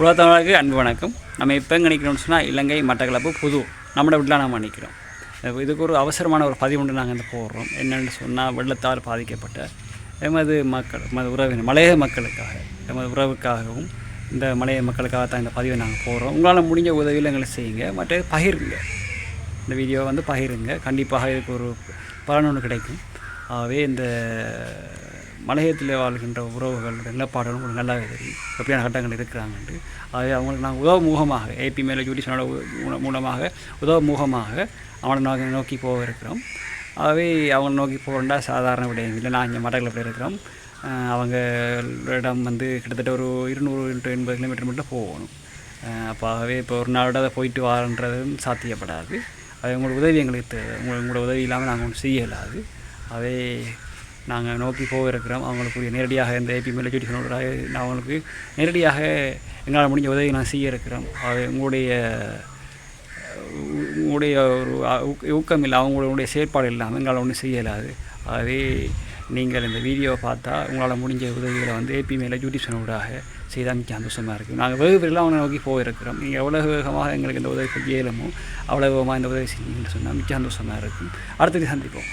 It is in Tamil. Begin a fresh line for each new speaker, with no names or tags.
உலகத்தமிழருக்கு அன்பு வணக்கம். நம்ம இப்போ எங்கே நிற்கிறோம்னு சொன்னால் இலங்கை மட்டக்களப்பு புது. நம்மளை வீட்டில் நம்ம நிற்கிறோம் இதுக்கு ஒரு அவசரமான ஒரு பதிவு ஒன்று நாங்கள் இந்த போடுறோம். என்னென்னு சொன்னால் வெள்ளத்தால் பாதிக்கப்பட்ட எமது மக்கள் எமது உறவினர் மலைய மக்களுக்காக எமது உறவுக்காகவும் இந்த மலைய மக்களுக்காக தான் இந்த பதிவை நாங்கள் போடுறோம். உங்களால் முடிஞ்ச உதவியில் எங்களை செய்யுங்க. மற்ற பகிருங்க. இந்த வீடியோவை வந்து பகிருங்க. கண்டிப்பாக இதுக்கு ஒரு பலன் ஒன்று கிடைக்கும். ஆகவே இந்த மலையத்தில் வாழ்கின்ற உறவுகள் நிலப்பாடுகள் உங்களுக்கு நல்லாவே தெரியும். எப்படியான கட்டங்கள் இருக்கிறாங்கன்ட்டு. அதை அவங்களுக்கு நாங்கள் உதவ முகமாக ஏபி மேலே ஜூடிஷனோட மூலமாக உதவ முகமாக அவனை நோக்கி நோக்கி போக இருக்கிறோம். ஆகவே அவங்க நோக்கி போகண்டா சாதாரண விடயம் இல்லை நான் இங்கே மட்டக்களப்பில் இருக்கிறோம். அவங்க அவங்களிடம் வந்து கிட்டத்தட்ட ஒரு இருநூறு டு எண்பது கிலோமீட்டர் மட்டும் போகணும். அப்போவே அப்போ ஆகவே இப்போ ஒரு நாளோட அதை போயிட்டு வரன்றதும் சாத்தியப்படாது. அது உங்களோட உதவி எங்களுக்கு தேவை. உங்களோட உதவி இல்லாமல் நாங்கள் ஒன்றும் செய்ய இயலாது அவே நாங்கள் நோக்கி போக இருக்கிறோம் அவங்களுக்குரிய நேரடியாக இந்த ஏபி மெலஜுடிஷனோட நான் அவங்களுக்கு நேரடியாக எங்களால் முடிஞ்ச உதவி நான் செய்ய இருக்கிறோம் அது உங்களுடைய உங்களுடைய ஒரு ஊக்கம் இல்லை அவங்களுடைய செயற்பாடு இல்லாமல் எங்களால் ஒன்றும் செய்ய இயலாது ஆகவே நீங்கள் இந்த வீடியோவை பார்த்தா உங்களால் முடிஞ்ச உதவிகளை வந்து ஏபி மேலே ஜூடிஷனோடாக செய்தால் மிக்க சந்தோஷமாக இருக்குது நாங்கள் வெகு விரைவில் அவனை நோக்கி போயிருக்கிறோம். நீங்கள் எவ்வளோ வேகமாக எங்களுக்கு இந்த உதவி செய்ய அவ்வளோ வேகமாக இந்த உதவி செஞ்சீங்கன்னு சொன்னால் மிக்க சந்தோஷமாக இருக்கும். அடுத்தது சந்திப்போம்.